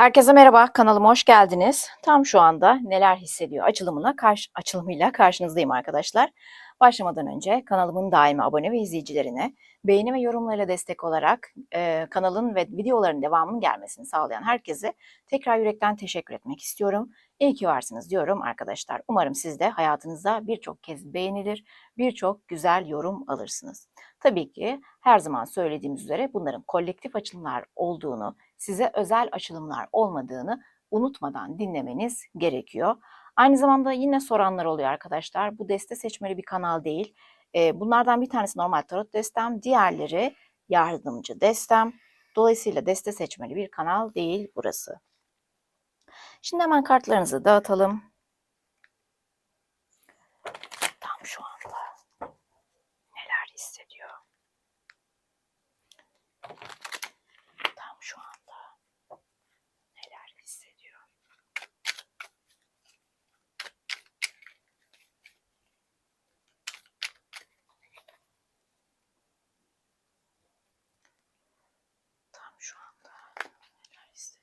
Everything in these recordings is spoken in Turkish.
Herkese merhaba, kanalıma hoş geldiniz. Tam şu anda neler hissediyor açılımına karşı, açılımıyla karşınızdayım arkadaşlar. Başlamadan önce kanalımın daimi abone ve izleyicilerine beğeni ve yorumlarıyla destek olarak e, kanalın ve videoların devamının gelmesini sağlayan herkese tekrar yürekten teşekkür etmek istiyorum. İyi ki varsınız diyorum arkadaşlar. Umarım siz de hayatınızda birçok kez beğenilir, birçok güzel yorum alırsınız. Tabii ki her zaman söylediğimiz üzere bunların kolektif açılımlar olduğunu, size özel açılımlar olmadığını unutmadan dinlemeniz gerekiyor. Aynı zamanda yine soranlar oluyor arkadaşlar. Bu deste seçmeli bir kanal değil. Bunlardan bir tanesi normal tarot destem, diğerleri yardımcı destem. Dolayısıyla deste seçmeli bir kanal değil burası. Şimdi hemen kartlarınızı dağıtalım. Tam şu anda neler hissediyor? Tam şu anda neler hissediyor? Tam şu anda neler hissediyor?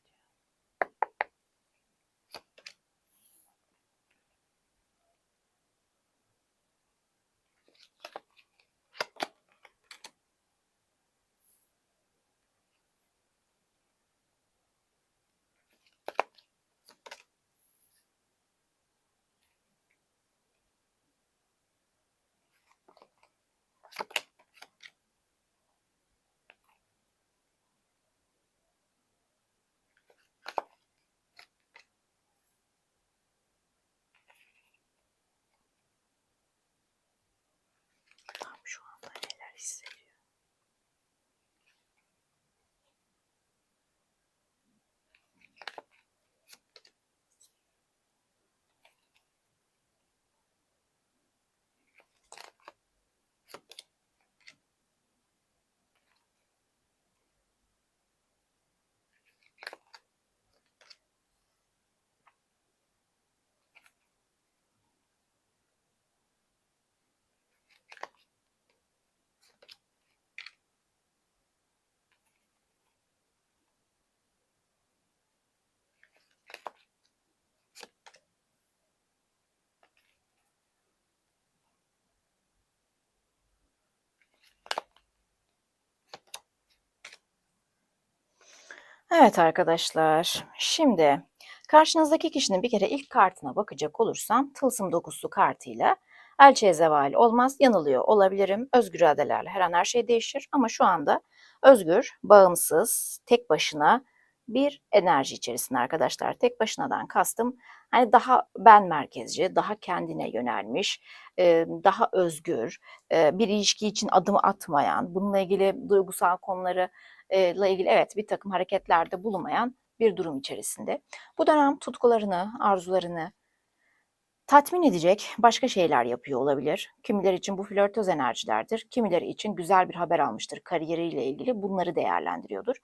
Tam şu anda neler Evet arkadaşlar, şimdi karşınızdaki kişinin bir kere ilk kartına bakacak olursam tılsım dokusu kartıyla elçiye zeval olmaz, yanılıyor olabilirim. Özgür iradelerle her an her şey değişir ama şu anda özgür, bağımsız, tek başına bir enerji içerisinde arkadaşlar. Tek başınadan kastım hani daha ben merkezci, daha kendine yönelmiş, daha özgür, bir ilişki için adım atmayan, bununla ilgili duygusal konuları ile ilgili evet bir takım hareketlerde bulunmayan bir durum içerisinde. Bu dönem tutkularını, arzularını tatmin edecek başka şeyler yapıyor olabilir. Kimileri için bu flörtöz enerjilerdir. Kimileri için güzel bir haber almıştır kariyeriyle ilgili bunları değerlendiriyordur.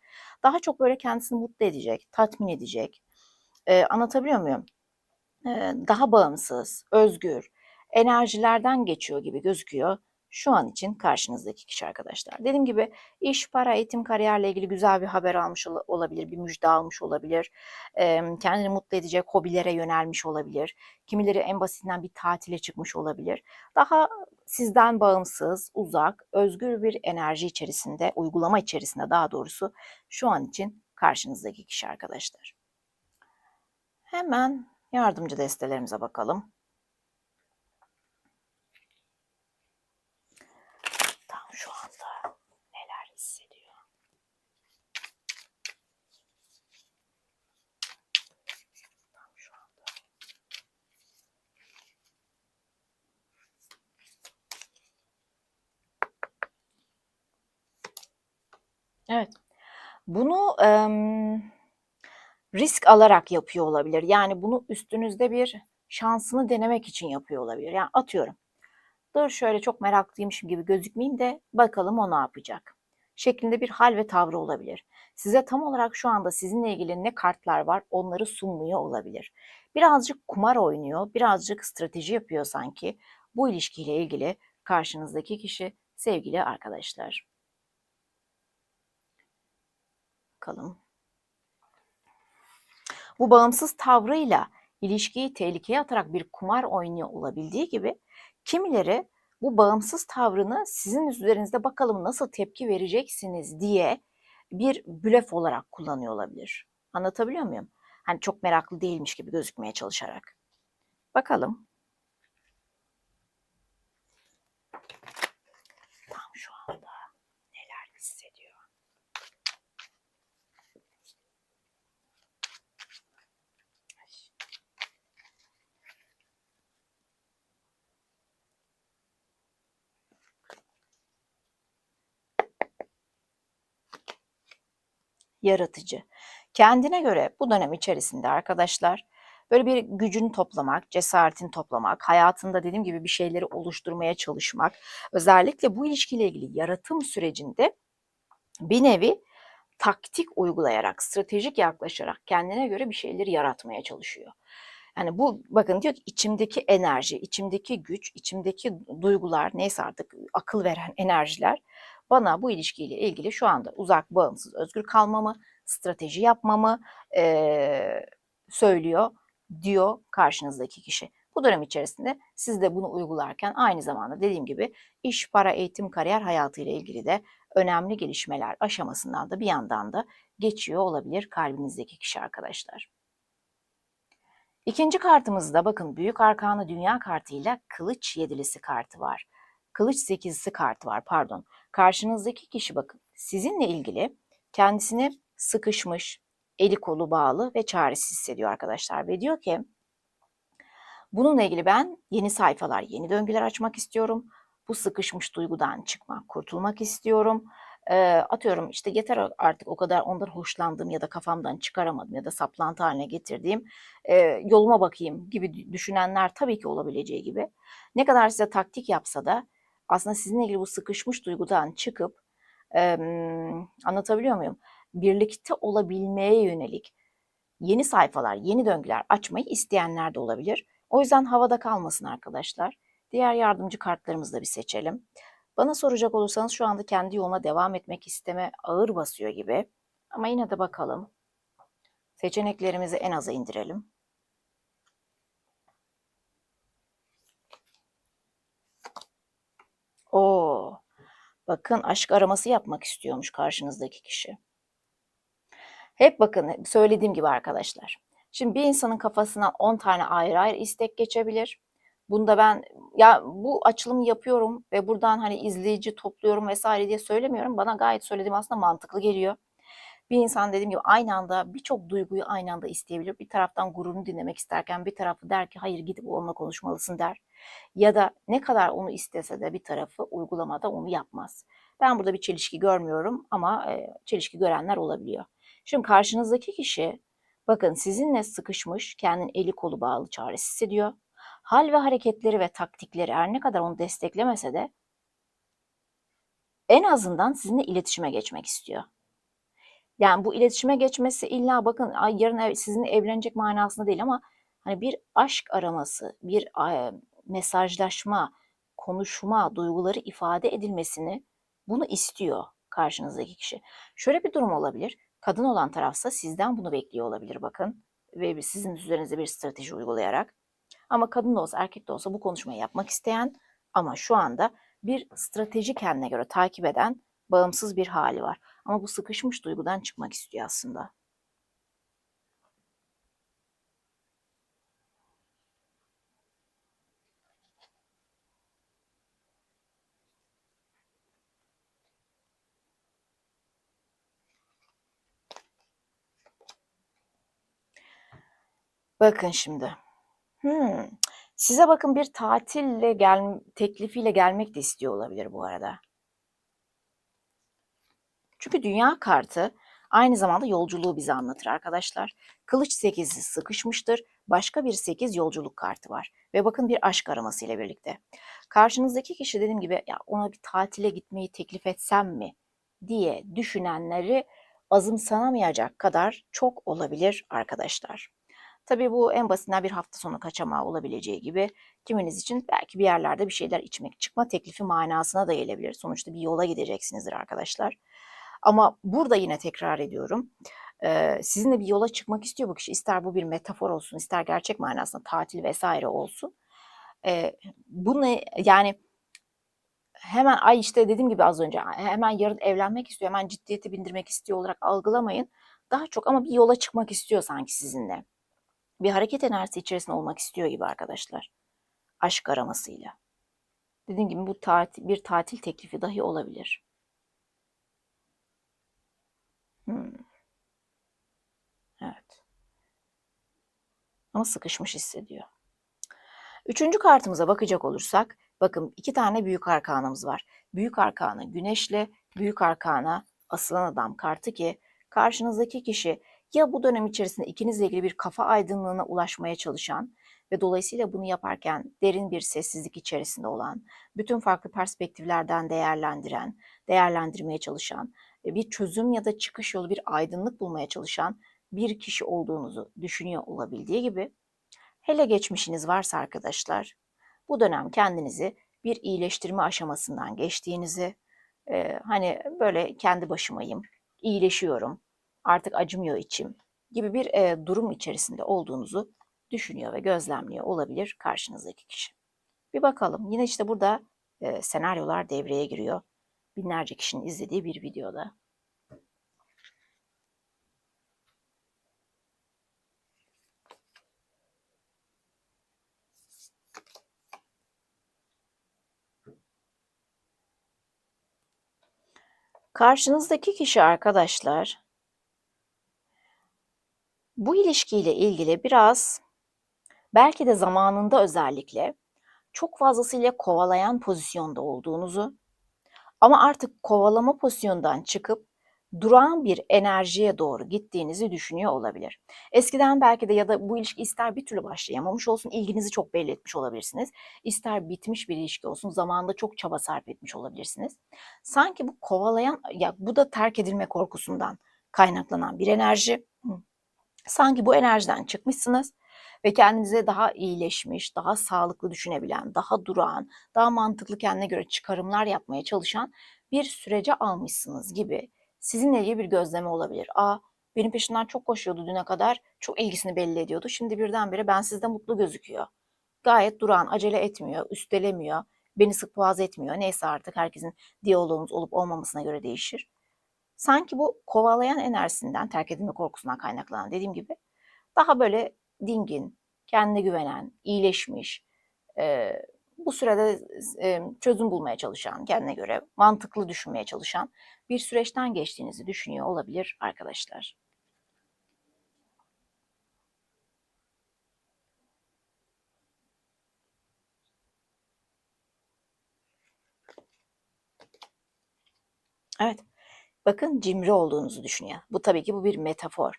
Daha çok böyle kendisini mutlu edecek, tatmin edecek. Ee, anlatabiliyor muyum? Ee, daha bağımsız, özgür enerjilerden geçiyor gibi gözüküyor şu an için karşınızdaki kişi arkadaşlar. Dediğim gibi iş, para, eğitim, kariyerle ilgili güzel bir haber almış olabilir, bir müjde almış olabilir. kendini mutlu edecek hobilere yönelmiş olabilir. Kimileri en basitinden bir tatile çıkmış olabilir. Daha sizden bağımsız, uzak, özgür bir enerji içerisinde, uygulama içerisinde daha doğrusu şu an için karşınızdaki kişi arkadaşlar. Hemen yardımcı destelerimize bakalım. şu anda neler hissediyor? Tam şu anda. Evet. Bunu em, risk alarak yapıyor olabilir. Yani bunu üstünüzde bir şansını denemek için yapıyor olabilir. Yani atıyorum dur şöyle çok meraklıymışım gibi gözükmeyeyim de bakalım o ne yapacak şeklinde bir hal ve tavrı olabilir. Size tam olarak şu anda sizinle ilgili ne kartlar var onları sunmuyor olabilir. Birazcık kumar oynuyor, birazcık strateji yapıyor sanki bu ilişkiyle ilgili karşınızdaki kişi sevgili arkadaşlar. Bakalım. bu bağımsız tavrıyla ilişkiyi tehlikeye atarak bir kumar oynuyor olabildiği gibi kimileri bu bağımsız tavrını sizin üzerinizde bakalım nasıl tepki vereceksiniz diye bir blöf olarak kullanıyor olabilir. Anlatabiliyor muyum? Hani çok meraklı değilmiş gibi gözükmeye çalışarak. Bakalım. Tam şu anda neler hissediyor? Yaratıcı. Kendine göre bu dönem içerisinde arkadaşlar böyle bir gücünü toplamak, cesaretini toplamak, hayatında dediğim gibi bir şeyleri oluşturmaya çalışmak, özellikle bu ilişkiyle ilgili yaratım sürecinde bir nevi taktik uygulayarak, stratejik yaklaşarak kendine göre bir şeyleri yaratmaya çalışıyor. Yani bu bakın diyor ki içimdeki enerji, içimdeki güç, içimdeki duygular neyse artık akıl veren enerjiler bana bu ilişkiyle ilgili şu anda uzak, bağımsız, özgür kalmamı, strateji yapmamı eee, söylüyor diyor karşınızdaki kişi. Bu dönem içerisinde siz de bunu uygularken aynı zamanda dediğim gibi iş, para, eğitim, kariyer hayatı ile ilgili de önemli gelişmeler aşamasından da bir yandan da geçiyor olabilir kalbinizdeki kişi arkadaşlar. İkinci kartımızda bakın Büyük Arkanı Dünya kartıyla Kılıç Yedilisi kartı var. Kılıç Sekizisi kartı var pardon. Karşınızdaki kişi bakın sizinle ilgili kendisini sıkışmış, eli kolu bağlı ve çaresiz hissediyor arkadaşlar. Ve diyor ki bununla ilgili ben yeni sayfalar, yeni döngüler açmak istiyorum. Bu sıkışmış duygudan çıkmak, kurtulmak istiyorum. E, atıyorum işte yeter artık o kadar ondan hoşlandığım ya da kafamdan çıkaramadım ya da saplantı haline getirdiğim e, yoluma bakayım gibi düşünenler tabii ki olabileceği gibi. Ne kadar size taktik yapsa da aslında sizinle ilgili bu sıkışmış duygudan çıkıp e, anlatabiliyor muyum? Birlikte olabilmeye yönelik yeni sayfalar, yeni döngüler açmayı isteyenler de olabilir. O yüzden havada kalmasın arkadaşlar. Diğer yardımcı kartlarımızı da bir seçelim. Bana soracak olursanız şu anda kendi yoluna devam etmek isteme ağır basıyor gibi. Ama yine de bakalım. Seçeneklerimizi en aza indirelim. Oo, bakın aşk araması yapmak istiyormuş karşınızdaki kişi. Hep bakın söylediğim gibi arkadaşlar. Şimdi bir insanın kafasına 10 tane ayrı ayrı istek geçebilir. Bunda ben ya bu açılımı yapıyorum ve buradan hani izleyici topluyorum vesaire diye söylemiyorum. Bana gayet söylediğim aslında mantıklı geliyor. Bir insan dediğim gibi aynı anda birçok duyguyu aynı anda isteyebilir. Bir taraftan gururunu dinlemek isterken bir tarafı der ki hayır gidip onunla konuşmalısın der. Ya da ne kadar onu istese de bir tarafı uygulamada onu yapmaz. Ben burada bir çelişki görmüyorum ama e, çelişki görenler olabiliyor. Şimdi karşınızdaki kişi bakın sizinle sıkışmış, kendini eli kolu bağlı çaresiz hissediyor. Hal ve hareketleri ve taktikleri her ne kadar onu desteklemese de en azından sizinle iletişime geçmek istiyor. Yani bu iletişime geçmesi illa bakın ay yarın ev, sizinle evlenecek manasında değil ama hani bir aşk araması, bir mesajlaşma, konuşma, duyguları ifade edilmesini bunu istiyor karşınızdaki kişi. Şöyle bir durum olabilir. Kadın olan tarafsa sizden bunu bekliyor olabilir bakın ve sizin üzerinize bir strateji uygulayarak. Ama kadın da olsa erkek de olsa bu konuşmayı yapmak isteyen ama şu anda bir strateji kendine göre takip eden bağımsız bir hali var. Ama bu sıkışmış duygudan çıkmak istiyor aslında. Bakın şimdi. Hmm. Size bakın bir tatille gel teklifiyle gelmek de istiyor olabilir bu arada. Çünkü dünya kartı aynı zamanda yolculuğu bize anlatır arkadaşlar. Kılıç sekizi sıkışmıştır. Başka bir sekiz yolculuk kartı var. Ve bakın bir aşk araması ile birlikte. Karşınızdaki kişi dediğim gibi ya ona bir tatile gitmeyi teklif etsem mi diye düşünenleri azımsanamayacak kadar çok olabilir arkadaşlar. Tabii bu en basitinden bir hafta sonu kaçamağı olabileceği gibi kiminiz için belki bir yerlerde bir şeyler içmek, çıkma teklifi manasına da gelebilir. Sonuçta bir yola gideceksinizdir arkadaşlar. Ama burada yine tekrar ediyorum. Sizinle bir yola çıkmak istiyor bu kişi. İster bu bir metafor olsun, ister gerçek manasında tatil vesaire olsun. Bunu yani hemen ay işte dediğim gibi az önce hemen yarın evlenmek istiyor, hemen ciddiyeti bindirmek istiyor olarak algılamayın. Daha çok ama bir yola çıkmak istiyor sanki sizinle. Bir hareket enerjisi içerisinde olmak istiyor gibi arkadaşlar. Aşk aramasıyla. Dediğim gibi bu tatil, bir tatil teklifi dahi olabilir. Hmm. Evet. Ama sıkışmış hissediyor. Üçüncü kartımıza bakacak olursak, bakın iki tane büyük arkanamız var. Büyük arkana güneşle, büyük arkana asılan adam kartı ki karşınızdaki kişi ya bu dönem içerisinde ikinizle ilgili bir kafa aydınlığına ulaşmaya çalışan ve dolayısıyla bunu yaparken derin bir sessizlik içerisinde olan, bütün farklı perspektiflerden değerlendiren, değerlendirmeye çalışan, bir çözüm ya da çıkış yolu, bir aydınlık bulmaya çalışan bir kişi olduğunuzu düşünüyor olabildiği gibi hele geçmişiniz varsa arkadaşlar bu dönem kendinizi bir iyileştirme aşamasından geçtiğinizi e, hani böyle kendi başımayım, iyileşiyorum, artık acımıyor içim gibi bir e, durum içerisinde olduğunuzu düşünüyor ve gözlemliyor olabilir karşınızdaki kişi. Bir bakalım. Yine işte burada e, senaryolar devreye giriyor. Binlerce kişinin izlediği bir videoda. Karşınızdaki kişi arkadaşlar bu ilişkiyle ilgili biraz belki de zamanında özellikle çok fazlasıyla kovalayan pozisyonda olduğunuzu ama artık kovalama pozisyondan çıkıp durağan bir enerjiye doğru gittiğinizi düşünüyor olabilir. Eskiden belki de ya da bu ilişki ister bir türlü başlayamamış olsun, ilginizi çok belli etmiş olabilirsiniz. İster bitmiş bir ilişki olsun, zamanında çok çaba sarf etmiş olabilirsiniz. Sanki bu kovalayan, ya bu da terk edilme korkusundan kaynaklanan bir enerji. Sanki bu enerjiden çıkmışsınız ve kendinize daha iyileşmiş, daha sağlıklı düşünebilen, daha durağan, daha mantıklı kendine göre çıkarımlar yapmaya çalışan bir sürece almışsınız gibi sizinle ilgili bir gözleme olabilir. Aa benim peşimden çok koşuyordu düne kadar, çok ilgisini belli ediyordu. Şimdi birdenbire ben sizde mutlu gözüküyor. Gayet durağan, acele etmiyor, üstelemiyor, beni sık boğaz etmiyor. Neyse artık herkesin diyaloğumuz olup olmamasına göre değişir. Sanki bu kovalayan enerjisinden, terk edilme korkusundan kaynaklanan dediğim gibi daha böyle dingin, kendine güvenen, iyileşmiş, e, bu sürede e, çözüm bulmaya çalışan, kendine göre mantıklı düşünmeye çalışan bir süreçten geçtiğinizi düşünüyor olabilir arkadaşlar. Evet. Bakın cimri olduğunuzu düşünüyor. Bu tabii ki bu bir metafor.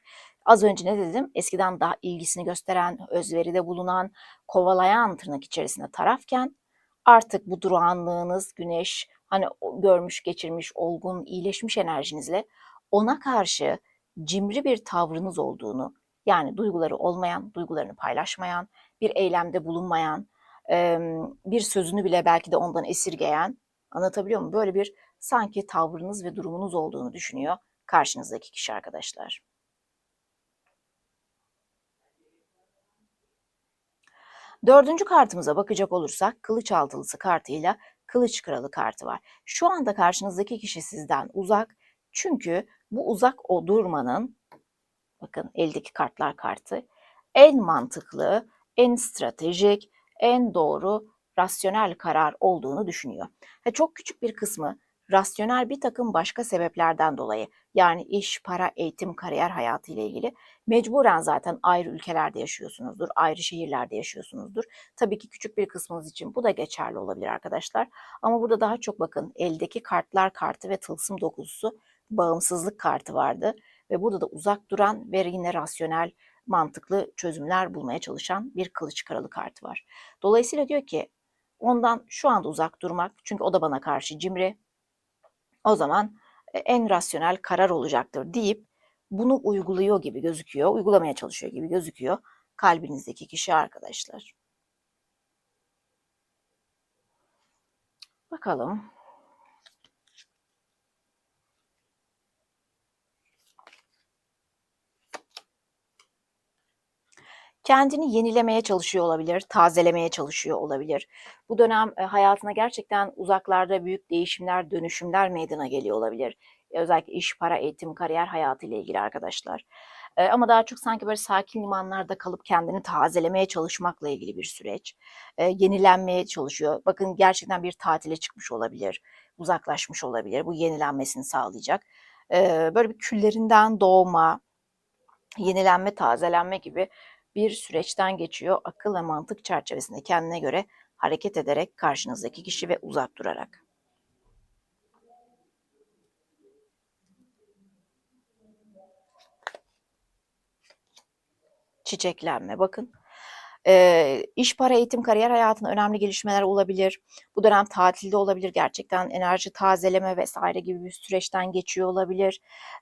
Az önce ne dedim? Eskiden daha ilgisini gösteren, özveride bulunan, kovalayan tırnak içerisinde tarafken artık bu durağanlığınız, güneş, hani görmüş, geçirmiş, olgun, iyileşmiş enerjinizle ona karşı cimri bir tavrınız olduğunu, yani duyguları olmayan, duygularını paylaşmayan, bir eylemde bulunmayan, bir sözünü bile belki de ondan esirgeyen, anlatabiliyor muyum? Böyle bir sanki tavrınız ve durumunuz olduğunu düşünüyor karşınızdaki kişi arkadaşlar. Dördüncü kartımıza bakacak olursak kılıç altılısı kartıyla kılıç kralı kartı var. Şu anda karşınızdaki kişi sizden uzak. Çünkü bu uzak o durmanın bakın eldeki kartlar kartı en mantıklı, en stratejik, en doğru, rasyonel karar olduğunu düşünüyor. Ve çok küçük bir kısmı rasyonel bir takım başka sebeplerden dolayı yani iş, para, eğitim, kariyer hayatı ile ilgili mecburen zaten ayrı ülkelerde yaşıyorsunuzdur, ayrı şehirlerde yaşıyorsunuzdur. Tabii ki küçük bir kısmınız için bu da geçerli olabilir arkadaşlar. Ama burada daha çok bakın eldeki kartlar kartı ve tılsım dokuzusu bağımsızlık kartı vardı. Ve burada da uzak duran ve yine rasyonel, mantıklı çözümler bulmaya çalışan bir kılıç kralı kartı var. Dolayısıyla diyor ki ondan şu anda uzak durmak çünkü o da bana karşı cimri, o zaman e, en rasyonel karar olacaktır deyip bunu uyguluyor gibi gözüküyor, uygulamaya çalışıyor gibi gözüküyor kalbinizdeki kişi arkadaşlar. Bakalım. Kendini yenilemeye çalışıyor olabilir, tazelemeye çalışıyor olabilir. Bu dönem e, hayatına gerçekten uzaklarda büyük değişimler, dönüşümler meydana geliyor olabilir. E, özellikle iş, para, eğitim, kariyer hayatı ile ilgili arkadaşlar. E, ama daha çok sanki böyle sakin limanlarda kalıp kendini tazelemeye çalışmakla ilgili bir süreç. Yenilenmeye çalışıyor. Bakın gerçekten bir tatile çıkmış olabilir, uzaklaşmış olabilir. Bu yenilenmesini sağlayacak. Böyle bir küllerinden doğma, yenilenme, tazelenme gibi bir süreçten geçiyor. Akıl ve mantık çerçevesinde kendine göre hareket ederek karşınızdaki kişi ve uzak durarak. Çiçeklenme bakın. Eee, iş, para, eğitim, kariyer hayatında önemli gelişmeler olabilir. Bu dönem tatilde olabilir. Gerçekten enerji tazeleme vesaire gibi bir süreçten geçiyor olabilir.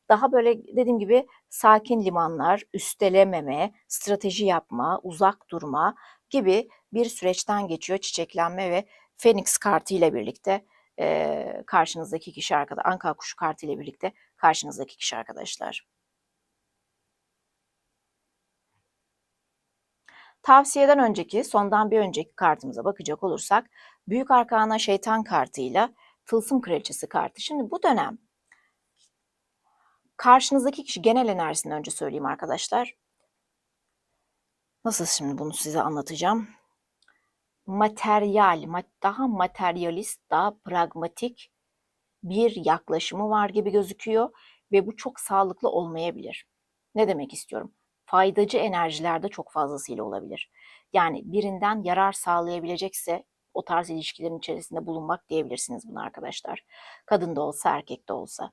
Daha böyle dediğim gibi sakin limanlar, üstelememe, strateji yapma, uzak durma gibi bir süreçten geçiyor çiçeklenme ve Phoenix kartı ile birlikte eee, karşınızdaki kişi arkada Anka kuşu kartı ile birlikte karşınızdaki kişi arkadaşlar. Tavsiyeden önceki, sondan bir önceki kartımıza bakacak olursak Büyük Arkana Şeytan kartıyla Tılsım Kraliçesi kartı. Şimdi bu dönem karşınızdaki kişi genel enerjisini önce söyleyeyim arkadaşlar. Nasıl şimdi bunu size anlatacağım? Materyal, daha materyalist, daha pragmatik bir yaklaşımı var gibi gözüküyor ve bu çok sağlıklı olmayabilir. Ne demek istiyorum? Faydacı enerjilerde çok fazlasıyla olabilir. Yani birinden yarar sağlayabilecekse o tarz ilişkilerin içerisinde bulunmak diyebilirsiniz bunu arkadaşlar. Kadın da olsa erkek de olsa.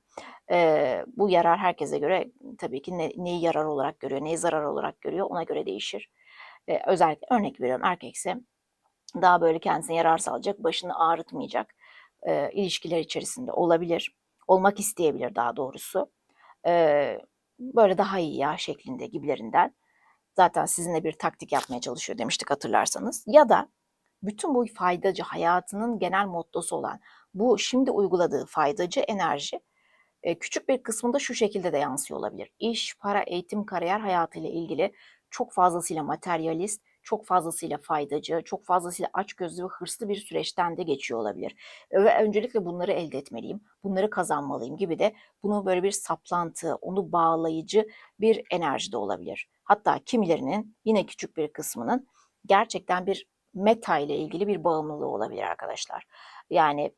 Ee, bu yarar herkese göre tabii ki ne, neyi yarar olarak görüyor, neyi zarar olarak görüyor ona göre değişir. Ee, özellikle örnek veriyorum erkekse daha böyle kendisine yarar sağlayacak, başını ağrıtmayacak e, ilişkiler içerisinde olabilir. Olmak isteyebilir daha doğrusu. E, böyle daha iyi ya şeklinde gibilerinden. Zaten sizinle bir taktik yapmaya çalışıyor demiştik hatırlarsanız. Ya da bütün bu faydacı hayatının genel mottosu olan bu şimdi uyguladığı faydacı enerji küçük bir kısmında şu şekilde de yansıyor olabilir. İş, para, eğitim, kariyer hayatıyla ilgili çok fazlasıyla materyalist, çok fazlasıyla faydacı, çok fazlasıyla açgözlü ve hırslı bir süreçten de geçiyor olabilir. Ve öncelikle bunları elde etmeliyim, bunları kazanmalıyım gibi de bunu böyle bir saplantı, onu bağlayıcı bir enerji de olabilir. Hatta kimilerinin yine küçük bir kısmının gerçekten bir meta ile ilgili bir bağımlılığı olabilir arkadaşlar. Yani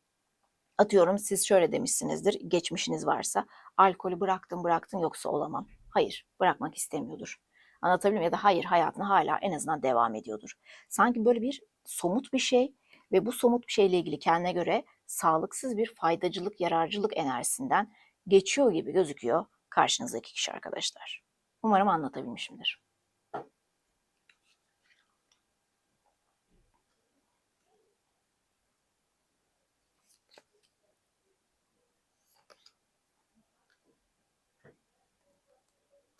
atıyorum siz şöyle demişsinizdir, geçmişiniz varsa alkolü bıraktım bıraktım yoksa olamam. Hayır, bırakmak istemiyordur. Anlatabiliyor muyum? Ya da hayır hayatına hala en azından devam ediyordur. Sanki böyle bir somut bir şey ve bu somut bir şeyle ilgili kendine göre sağlıksız bir faydacılık, yararcılık enerjisinden geçiyor gibi gözüküyor karşınızdaki kişi arkadaşlar. Umarım anlatabilmişimdir.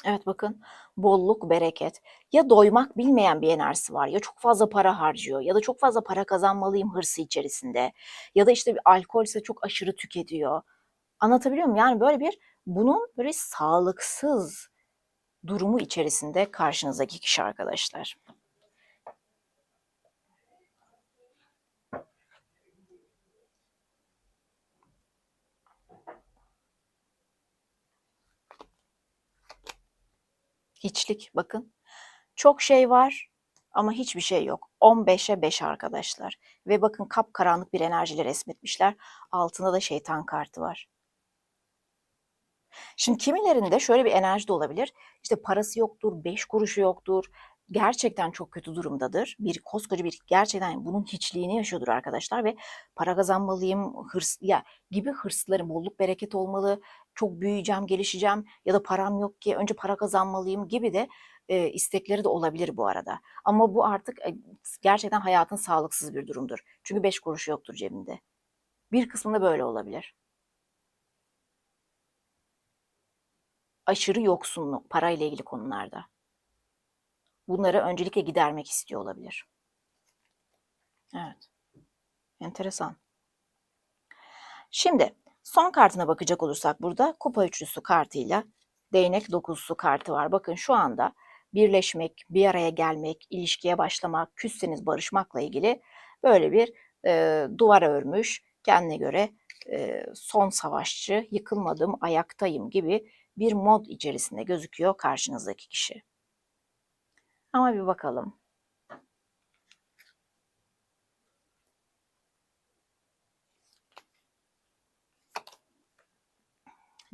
Evet bakın bolluk, bereket. Ya doymak bilmeyen bir enerjisi var ya çok fazla para harcıyor ya da çok fazla para kazanmalıyım hırsı içerisinde ya da işte bir alkolse çok aşırı tüketiyor. Anlatabiliyor muyum? Yani böyle bir bunun böyle sağlıksız durumu içerisinde karşınızdaki kişi arkadaşlar. Hiçlik bakın. Çok şey var ama hiçbir şey yok. 15'e 5 arkadaşlar. Ve bakın kapkaranlık bir enerjiyle resmetmişler. Altında da şeytan kartı var. Şimdi kimilerinde şöyle bir enerji de olabilir. İşte parası yoktur, beş kuruşu yoktur. Gerçekten çok kötü durumdadır. Bir koskoca bir gerçekten bunun hiçliğini yaşıyordur arkadaşlar ve para kazanmalıyım, hırs ya gibi hırslarım, bolluk bereket olmalı, çok büyüyeceğim, gelişeceğim ya da param yok ki önce para kazanmalıyım gibi de e, istekleri de olabilir bu arada. Ama bu artık e, gerçekten hayatın sağlıksız bir durumdur. Çünkü beş kuruşu yoktur cebinde. Bir kısmında böyle olabilir. Aşırı yoksunluk parayla ilgili konularda. Bunları öncelikle gidermek istiyor olabilir. Evet. Enteresan. Şimdi son kartına bakacak olursak burada kupa üçlüsü kartıyla değnek dokuzlusu kartı var. Bakın şu anda birleşmek, bir araya gelmek, ilişkiye başlamak, küsseniz barışmakla ilgili böyle bir e, duvar örmüş, kendine göre e, son savaşçı, yıkılmadım, ayaktayım gibi bir mod içerisinde gözüküyor karşınızdaki kişi. Ama bir bakalım.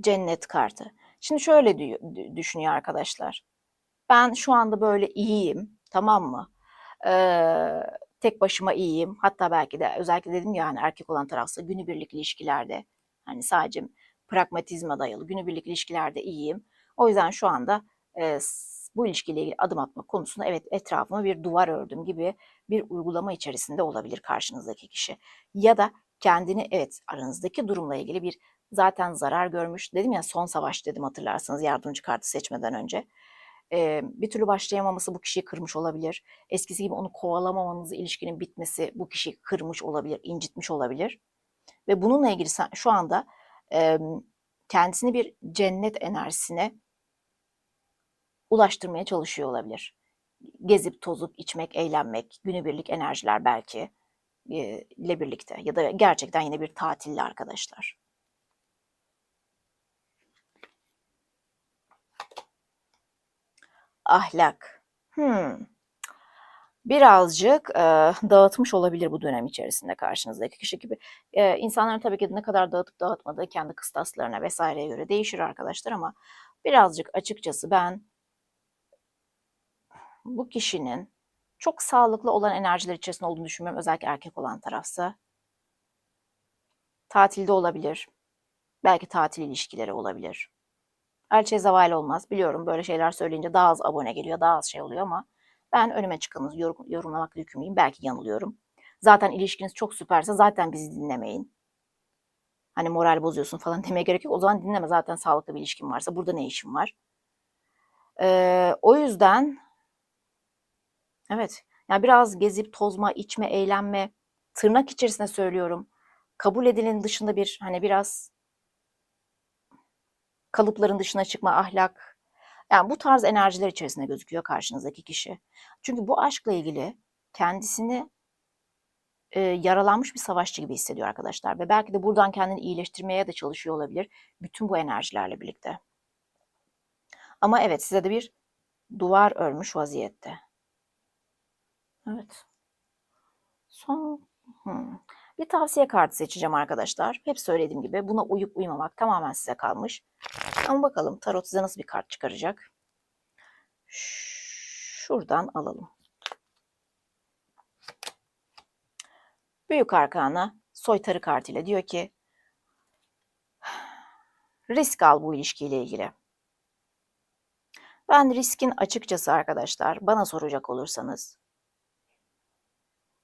Cennet kartı. Şimdi şöyle düşünüyor arkadaşlar. Ben şu anda böyle iyiyim, tamam mı? Ee, tek başıma iyiyim. Hatta belki de özellikle dedim ya hani erkek olan tarafsa günübirlik ilişkilerde hani sadece pragmatizma dayalı günübirlik ilişkilerde iyiyim. O yüzden şu anda e, bu ilişkiyle ilgili adım atmak konusunda evet etrafıma bir duvar ördüm gibi bir uygulama içerisinde olabilir karşınızdaki kişi. Ya da kendini evet aranızdaki durumla ilgili bir zaten zarar görmüş dedim ya son savaş dedim hatırlarsanız yardımcı kartı seçmeden önce. Ee, bir türlü başlayamaması bu kişiyi kırmış olabilir. Eskisi gibi onu kovalamamanız, ilişkinin bitmesi bu kişiyi kırmış olabilir, incitmiş olabilir. Ve bununla ilgili şu anda e, kendisini bir cennet enerjisine ulaştırmaya çalışıyor olabilir. Gezip tozup içmek, eğlenmek, günübirlik enerjiler belki ile birlikte ya da gerçekten yine bir tatilli arkadaşlar. Ahlak. Hmm. Birazcık e, dağıtmış olabilir bu dönem içerisinde karşınızdaki kişi gibi. E, insanların tabii ki ne kadar dağıtıp dağıtmadığı kendi kıstaslarına vesaireye göre değişir arkadaşlar ama birazcık açıkçası ben bu kişinin çok sağlıklı olan enerjiler içerisinde olduğunu düşünmüyorum. Özellikle erkek olan tarafsa. Tatilde olabilir. Belki tatil ilişkileri olabilir. Elçiye zeval olmaz. Biliyorum böyle şeyler söyleyince daha az abone geliyor, daha az şey oluyor ama ben önüme çıkanı yorum, yorumlamakla yükümlüyüm. Belki yanılıyorum. Zaten ilişkiniz çok süperse zaten bizi dinlemeyin. Hani moral bozuyorsun falan demeye gerek yok. O zaman dinleme zaten sağlıklı bir ilişkin varsa burada ne işin var? Ee, o yüzden evet yani biraz gezip tozma, içme, eğlenme tırnak içerisinde söylüyorum. Kabul edilenin dışında bir hani biraz kalıpların dışına çıkma, ahlak. Yani bu tarz enerjiler içerisinde gözüküyor karşınızdaki kişi. Çünkü bu aşkla ilgili kendisini e, yaralanmış bir savaşçı gibi hissediyor arkadaşlar. Ve belki de buradan kendini iyileştirmeye de çalışıyor olabilir. Bütün bu enerjilerle birlikte. Ama evet size de bir duvar örmüş vaziyette. Evet. Son hmm. Bir tavsiye kartı seçeceğim arkadaşlar. Hep söylediğim gibi buna uyup uymamak tamamen size kalmış. Ama bakalım tarot size nasıl bir kart çıkaracak. Şuradan alalım. Büyük arkana soytarı kartıyla diyor ki risk al bu ilişkiyle ilgili. Ben riskin açıkçası arkadaşlar bana soracak olursanız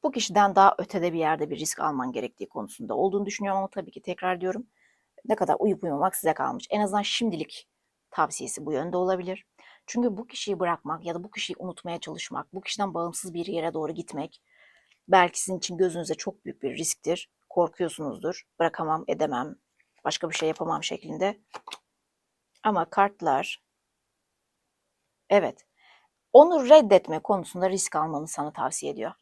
bu kişiden daha ötede bir yerde bir risk alman gerektiği konusunda olduğunu düşünüyorum ama tabii ki tekrar diyorum ne kadar uyup uyumamak size kalmış. En azından şimdilik tavsiyesi bu yönde olabilir. Çünkü bu kişiyi bırakmak ya da bu kişiyi unutmaya çalışmak, bu kişiden bağımsız bir yere doğru gitmek belki sizin için gözünüze çok büyük bir risktir. Korkuyorsunuzdur. Bırakamam, edemem, başka bir şey yapamam şeklinde. Ama kartlar evet onu reddetme konusunda risk almanı sana tavsiye ediyor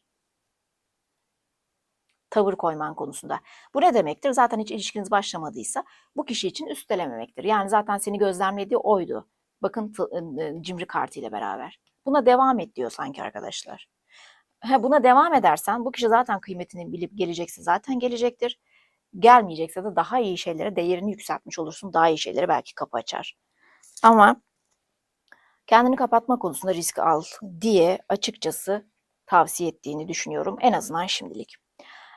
tavır koyman konusunda. Bu ne demektir? Zaten hiç ilişkiniz başlamadıysa bu kişi için üstelememektir. Yani zaten seni gözlemlediği oydu. Bakın cimri kartı ile beraber. Buna devam et diyor sanki arkadaşlar. Ha, buna devam edersen bu kişi zaten kıymetini bilip gelecekse zaten gelecektir. Gelmeyecekse de daha iyi şeylere değerini yükseltmiş olursun. Daha iyi şeylere belki kapı açar. Ama kendini kapatma konusunda risk al diye açıkçası tavsiye ettiğini düşünüyorum. En azından şimdilik.